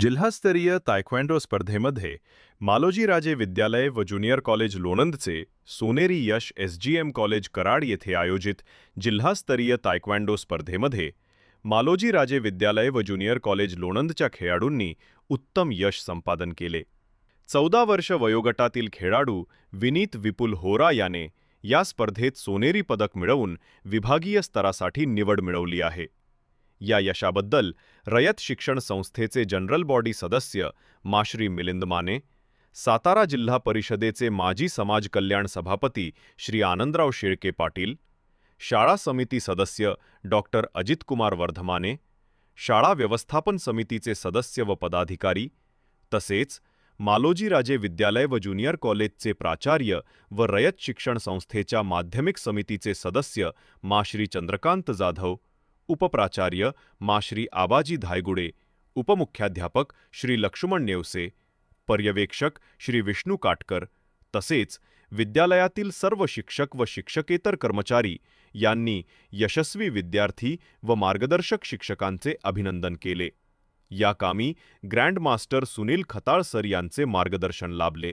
जिल्हास्तरीय तायक्वांडो स्पर्धेमध्ये मालोजीराजे विद्यालय व ज्युनियर कॉलेज लोणंदचे सोनेरी यश एसजीएम कॉलेज कराड येथे आयोजित जिल्हास्तरीय तायक्वांडो स्पर्धेमध्ये मालोजी राजे विद्यालय व ज्युनियर कॉलेज लोणंदच्या खेळाडूंनी उत्तम यश संपादन केले. चौदा वर्ष वयोगटातील खेळाडू विनीत विपुल होरा याने या स्पर्धेत सोनेरी पदक मिळवून विभागीय स्तरासाठी निवड मिळवली आहे. या यशाबद्दल रयत शिक्षण संस्थेचे जनरल बॉडी सदस्य माश्री मिलिंद माने सातारा जिल्हा परिषदेचे माजी समाज कल्याण सभापती श्री आनंदराव शेळके पाटील शाळा समिती सदस्य डॉक्टर अजितकुमार वर्धमाने शाळा व्यवस्थापन समितीचे सदस्य व पदाधिकारी तसेच मालोजीराजे विद्यालय व ज्युनियर कॉलेजचे प्राचार्य व रयत शिक्षण संस्थेच्या माध्यमिक समितीचे सदस्य मा श्री चंद्रकांत जाधव उपप्राचार्य मा श्री आबाजी धायगुडे उपमुख्याध्यापक श्री लक्ष्मण नेवसे पर्यवेक्षक श्री विष्णू काटकर तसेच विद्यालयातील सर्व शिक्षक व शिक्षकेतर कर्मचारी यांनी यशस्वी विद्यार्थी व मार्गदर्शक शिक्षकांचे अभिनंदन केले. या कामी ग्रँडमास्टर सुनील खताळ सर यांचे मार्गदर्शन लाभले.